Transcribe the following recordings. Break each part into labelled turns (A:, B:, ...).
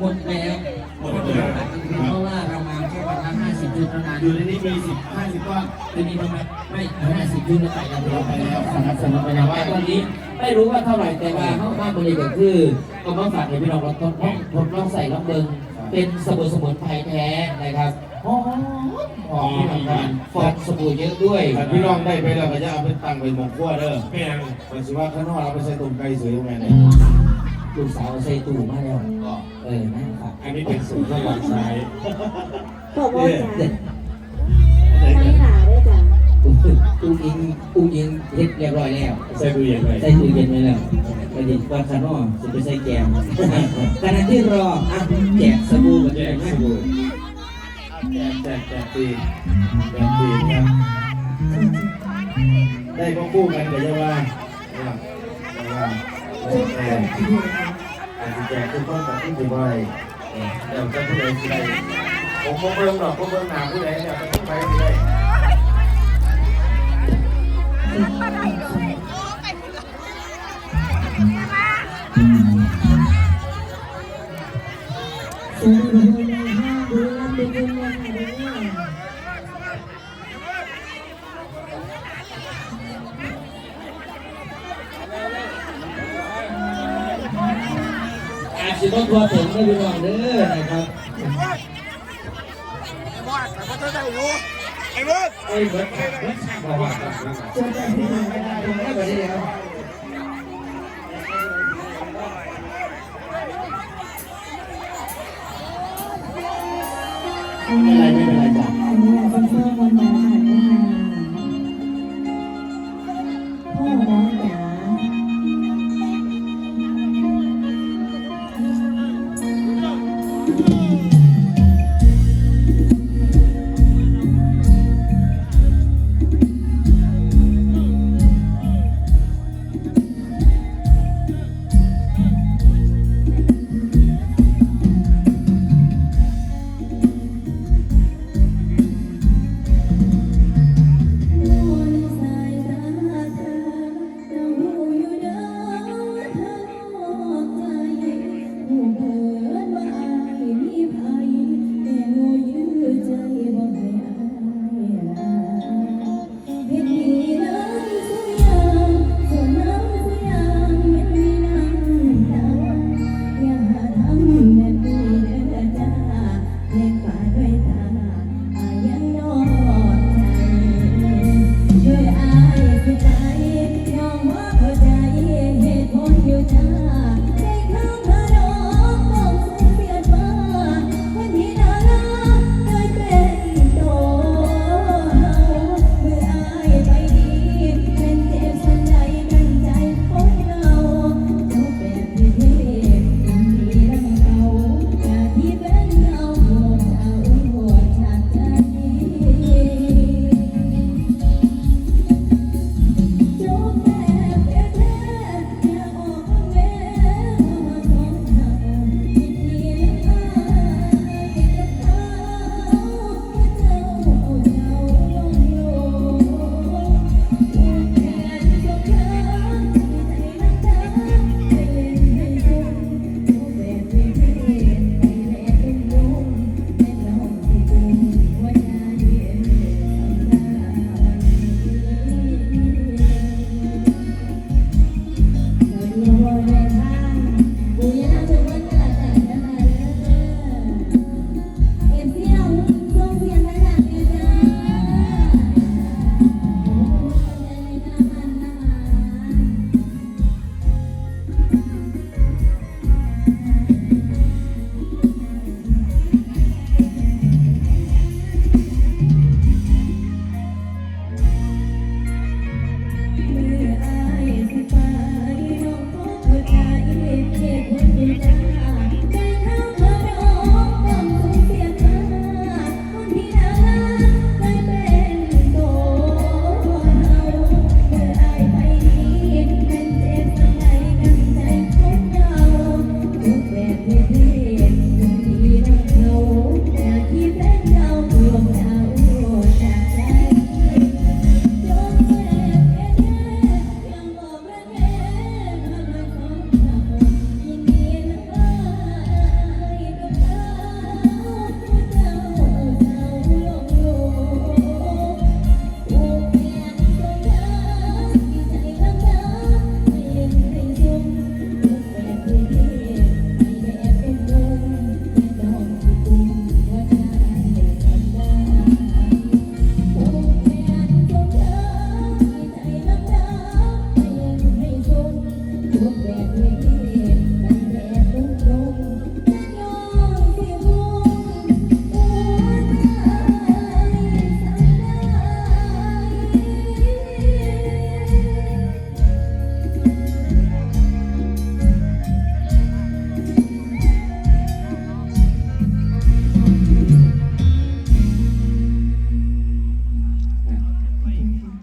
A: หน่ายหมดแล้วหมดแล้วเพราะว่าเรามาแค่วันละห้าสิบจุดเท่านั้น
B: อยู่ในนี้มีสิบห้าสิบก้อน
A: จะมีประมาณไม่ห้าสิบยุนไปแล้วเราไปแล้วสำหรับสำหรับไปแล้วว่าตอนนี้ไม่รู้ว่าเท่าไหร่แต่ว่าเข้ามาบริการคือก็มาฝากให้พี่น้องเราทดลองทดลองใส่ลองเบิงเป็นสบู่สมุนไพรแท้นะครับหอมหอมที่สำคัญฟองสบู่เยอะด้วย
B: ถ้าพี่น้องได้ไปแล้วก็จะเอาไปตั้งไปหมองขั้วเด้อ
C: แม่ง
B: มันสิว่าข้างนอกเราไปใส่ตุ่มไก่สวยแม่เนี่ย
A: ลูกสาวใส่ตู้มาแล้วเออนะครับ
C: อันนี้เป็นสูตรระหว่างสาย
D: บอกว่าจ้ะ
A: เด็ด
D: ไม่หนาด้วยจ้ะ
A: อุ้งอิงอุ้งอิงเฮ็ดเรียบร้อยแล้ว
C: ใส่ตู้เย็นเลย
A: ใส่ตู้เย็นไว้แล้วประเดี๋ยววันข้างนอกจะไปใส่แกงขณะที่รออะแจกสบู่กัน
C: แจ
A: เลย
C: ก
A: นะ
C: สบู่
B: แจกแจกแจกฟรีแจกฟรีครับได้ก็คู่กันเดี๋ยวจะว่า เนี่ยจะว่าแจกอาจจะแจกทุกคนแต่ที่ผู้ใดเดี๋ยวจะผู้ใดสิได้ผมบ่เบิ่งหรอกผมเบิ่งหน้าผู้ใดเดี๋ยวจะผู้ใดสิได้
D: สูงดูใน
A: ต้องทัวถึงได้พี่น้องเด้อนะครับ
C: ไอ้เบิร์ด
A: ไอ้เบิร์ดเบิร์ดบอกว่าจนได้พี่น้องไม่ได้ตรงนี้ไปได้แล้วไม่เป็นไรไม่เป็นไรจ้ะ
D: อันนี้เราเป็นเพื่อนวันมาค่ะนะคะ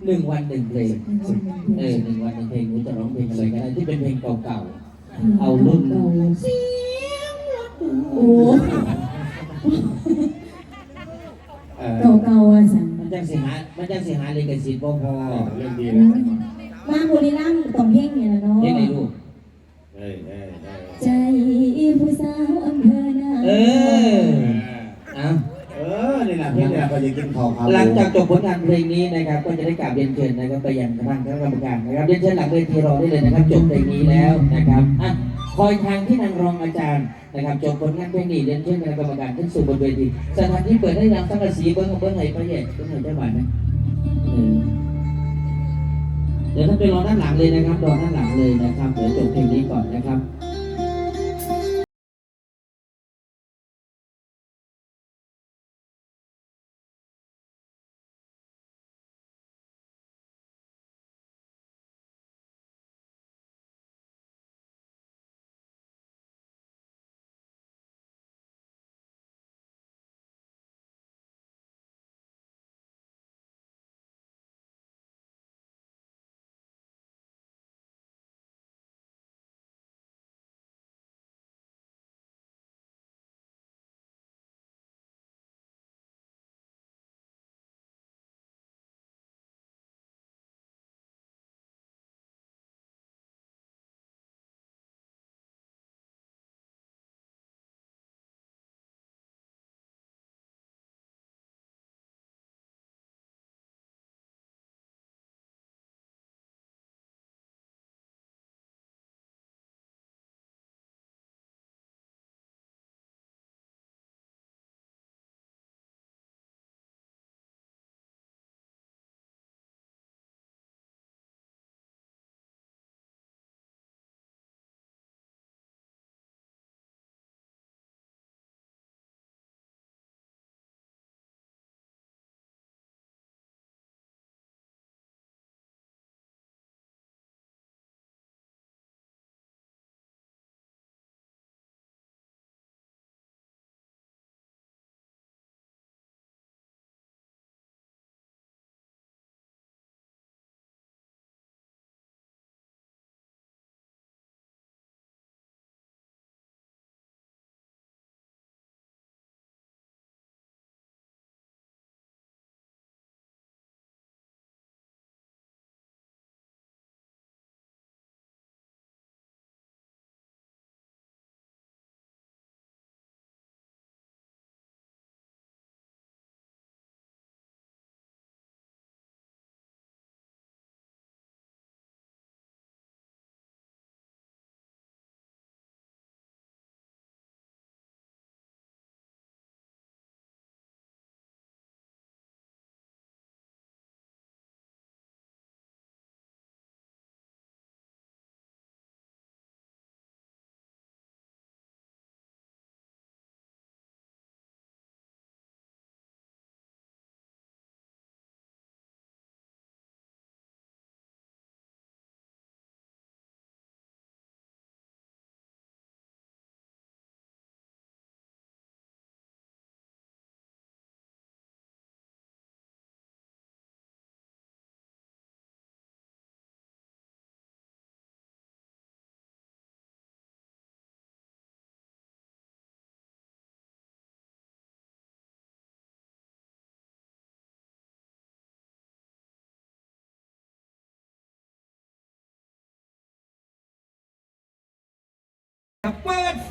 A: หนึ่งวันหนึ่งเพลง
D: หนึ่งวันหนึ่ง
A: เอ
D: เพล
A: องหนึ่งวันหนึ่งเพลงหนูจะร้องเพลงอะไรก็ได้ที่เป็นเพลงเก่าเอา
D: เอา
A: รุ่
D: รุ่
A: น
D: นเก่าเสียงรถโอ้
A: ๆเออ
D: เก่าเก่าๆอะสัน
A: มันจังสิหามันจังสิหาเลกสิทธิ์บ่พอ
B: เรื่องดี
D: อื
B: นะ
D: มมาบุรีรัมย์ต้องเพลงเนี่ยนะเนาะ
A: เพลงไหนลูก
B: เอ้ยเอ้ยเอ้ย
D: ใจผู้สาวอำเภอนา
A: เออเอา
B: เออนี่แห ละเพื่อนเนี่ยเขาจะกินของเขา
A: หลังจากจบผลงานเพลงนี้นะครับ ก็จะได้กราบเรียนเชิญนะครับไปยังทางคณะกรรมการนะครับเรียนเชิญหลังเวทีรอได้เลยนะครับจบเพลงนี้แล้วนะครับอะคอยทางที่นางรองอาจารย์นะครับจบผลงานเพลงนี้เรียนเชิญคณะกรรมการขึ้นสู่บนเวทีสถานที่เปิดให้นำสังกะสีเบิ้งเบิ้งไหนไปเย่เบิ้งไหนได้หวานไหมเออเดี๋ยวท่านไปรอด้านหลังเลยนะครับรอด้านหลังเลยนะครับเดี๋ยวจบเพลงนี้ก่อนนะครับ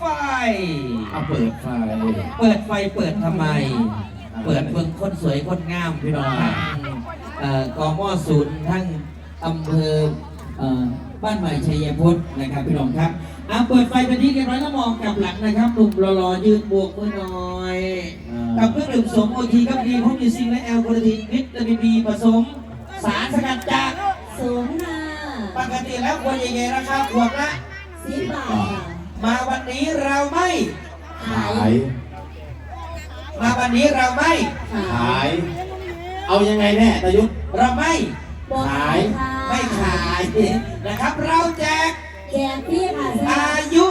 A: ไฟ
B: เอาเปิดไฟ
A: เปิดไฟเปิดทำไม เปิดเบิ่งคนสวยคนงามพี่น้องทั้งเอ่อกมศูนย์ทั้งอำเภอเอ่อบ้านใหม่ชัยพุทธนะครับพี่น้องครับอะเปิดไฟเป็นที่เรียบร้อยแล้วมองกลับหลังนะครับหนุ่มรอๆยืนบวกมือหน่อย กับเครื่องดื่มสมโอทีกับดีพบมีซิงและแอลกอฮอล์วิตามินบีผสม สารสกัดจาก
D: ศูนย์ห้า
A: ปกติแล้วควรใหญ่ๆราคาขวดละ
D: สิบบาทค่ะ
A: มาวันนี้เราไม่
D: หาย
A: มาวันนี้เราไม่
D: หา
B: ยเอายังไงแน่ตายุทธ
A: เราไม่
B: หาย
A: ไม่ขายนะครับ เราแจก
D: แจกพี่ค่ะส
A: อายุ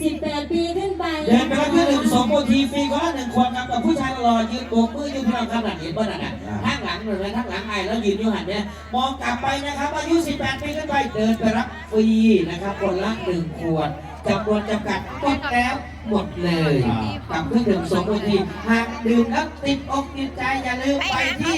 D: สิบแปดปีขึ้นไป
A: เดินไปรับเพื่อนดื่มสองโมทีฟรีก็หนึ่งขวดครับกับผู้ชายรอยืนโบกมือยืนที่ลังขนางเห็นป่ะน่ะนะทั้งหลังหนึ่เลยทั้งหลังไอ้แล้วยืนอยู่หันเนี่ยมองกลับไปนะครับ อายุ 18 ปีขึ้นไปเดินไปรับฟรีนะครับคนละหนึ่งขวด จำนวนจำกัดหมดแล้วหมดเลยกับเครื่องดื่มสองนาทีหากดื่มแล้วติดอกติดใจอย่าลืมไปที่